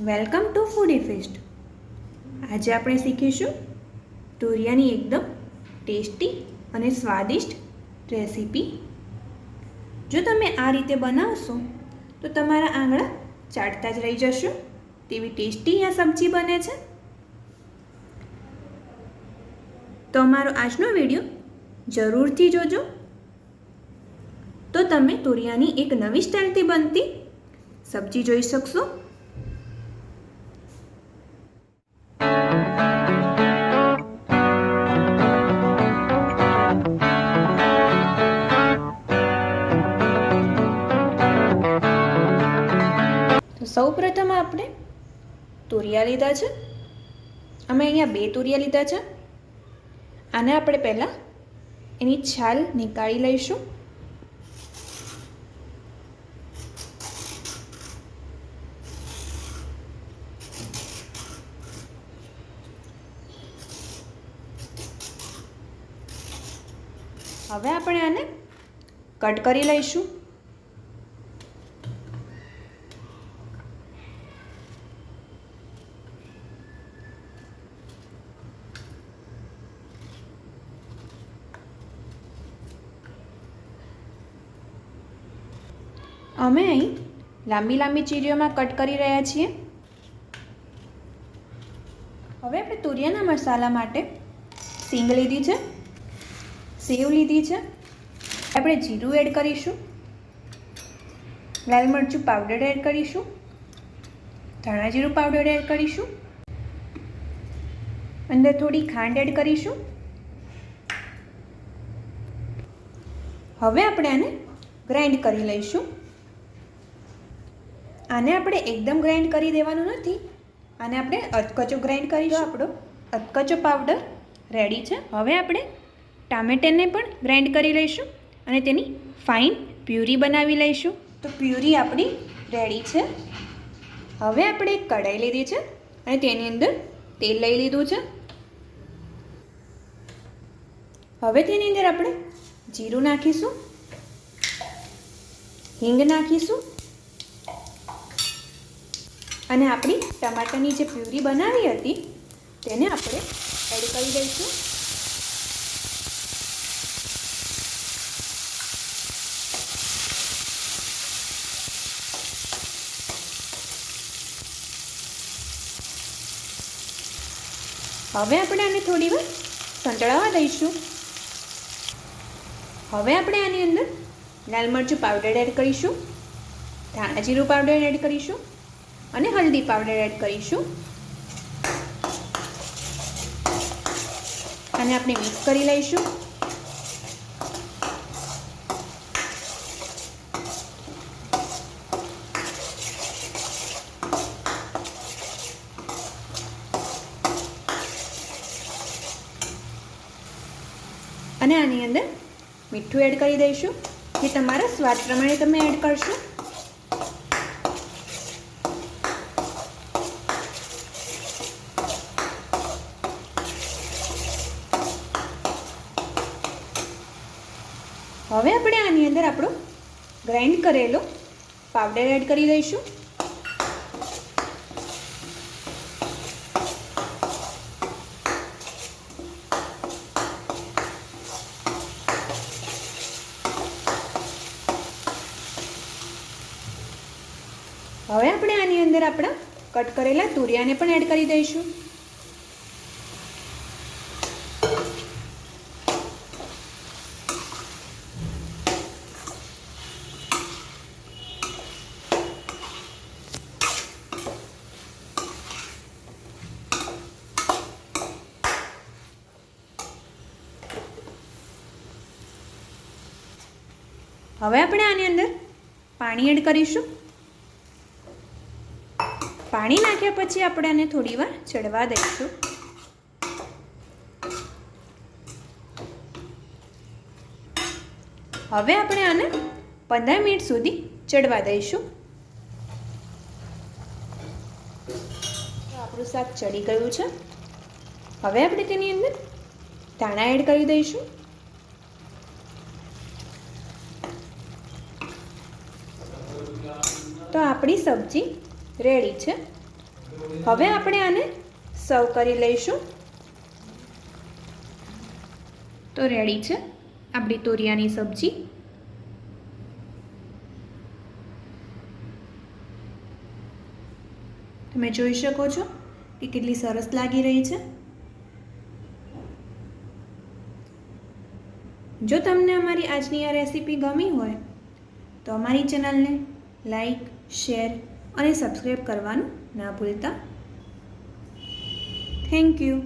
Welcome to foodie fest. આજે આપણે શીખીશું તુરિયાની એકદમ ટેસ્ટી અને સ્વાદિષ્ટ રેસીપી. જો તમે આ રીતે બનાવશો, તો તમારા આંગળા ચાટતા જ રહી જશો. તેવી ટેસ્ટી આ સબ્જી બને છે. તો અમારો આજનો વીડિયો જરૂરથી જોજો. તો તમે તુરિયાની એક નવી સ્ટાઇલથી બનતી સબ્જી જોઈ શકશો. તો સૌ પ્રથમ આપણે તુરિયા લીધા છે. અમે અહીંયા બે તુરિયા લીધા છે. આને આપણે પહેલાં એની છાલ નીકાળી લઈશું. હવે આપણે આને કટ કરી લઈશું. અમે અહીં લાંબી લાંબી ચીરીઓમાં કટ કરી રહ્યા છીએ. હવે આપણે તુરિયાના મસાલા માટે સિંગ લીધી છે, સેવ લીધી છે. આપણે જીરું એડ કરીશું, લાલ મરચું પાવડર એડ કરીશું, ધાણા જીરું પાવડર એડ કરીશું, અંદર થોડી ખાંડ એડ કરીશું. હવે આપણે આને ગ્રાઇન્ડ કરી લઈશું. આને આપણે એકદમ ગ્રાઇન્ડ કરી દેવાનું નથી. આને આપણે અધકચો ગ્રાઇન્ડ કરીશું આપણો. અધકચો પાવડર રેડી છે. હવે આપણે ટામેટાને પણ ગ્રાઇન્ડ કરી લઈશું અને તેની ફાઇન પ્યુરી બનાવી લઈશું. તો પ્યુરી આપણી રેડી છે. હવે આપણે એક કઢાઈ લીધી છે અને તેની અંદર તેલ લઈ લીધું છે. હવે તેની અંદર આપણે જીરું નાખીશું. હિંગ નાખીશું. અને આપણી ટમાટાની જે પ્યુરી બનાવી હતી, તેને આપણે એડ કરી દઈશું. હવે આપણે આને થોડી વાર સંતળાવા દઈશું. હવે આપણે આની અંદર લાલ મરચું પાવડર એડ કરીશું. ધાણા જીરું પાવડર એડ કરીશું. અને હલ્દી પાવડર એડ કરીશું. અને આપણે મિક્સ કરી લઈશું. અને આની અંદર મીઠું એડ કરી દઈશું, જે તમારા સ્વાદ પ્રમાણે તમે એડ કરશો. હવે આપણે આની અંદર આપણો ગ્રાઇન્ડ કરેલો પાવડર એડ કરી દઈશું. હવે આપણે આની અંદર આપણા કટ કરેલા તુરિયાને પણ એડ કરી દઈશું. હવે આપણે આની અંદર પાણી એડ કરીશું. પાણી નાખ્યા પછી આપણે આને થોડી વાર ચડવા દઈશું. હવે આપણે આને પંદર મિનિટ સુધી ચડવા દઈશું. આપણું શાક ચડી ગયું છે. હવે આપણે તેની અંદર ધાણા એડ કરી દઈશું. તો આપણી સબ્જી રેડી છે. હવે આપણે આને સર્વ કરી લઈશું. તો રેડી છે આપણી તોરિયાની સબ્જી. તમે જોઈ શકો છો કે કેટલી સરસ લાગી રહી છે. જો તમને અમારી આજની આ રેસીપી ગમી હોય તો અમારી ચેનલને લાઈક શેર અને સબસ્ક્રાઈબ કરવાનું ના ભૂલતા. Thank you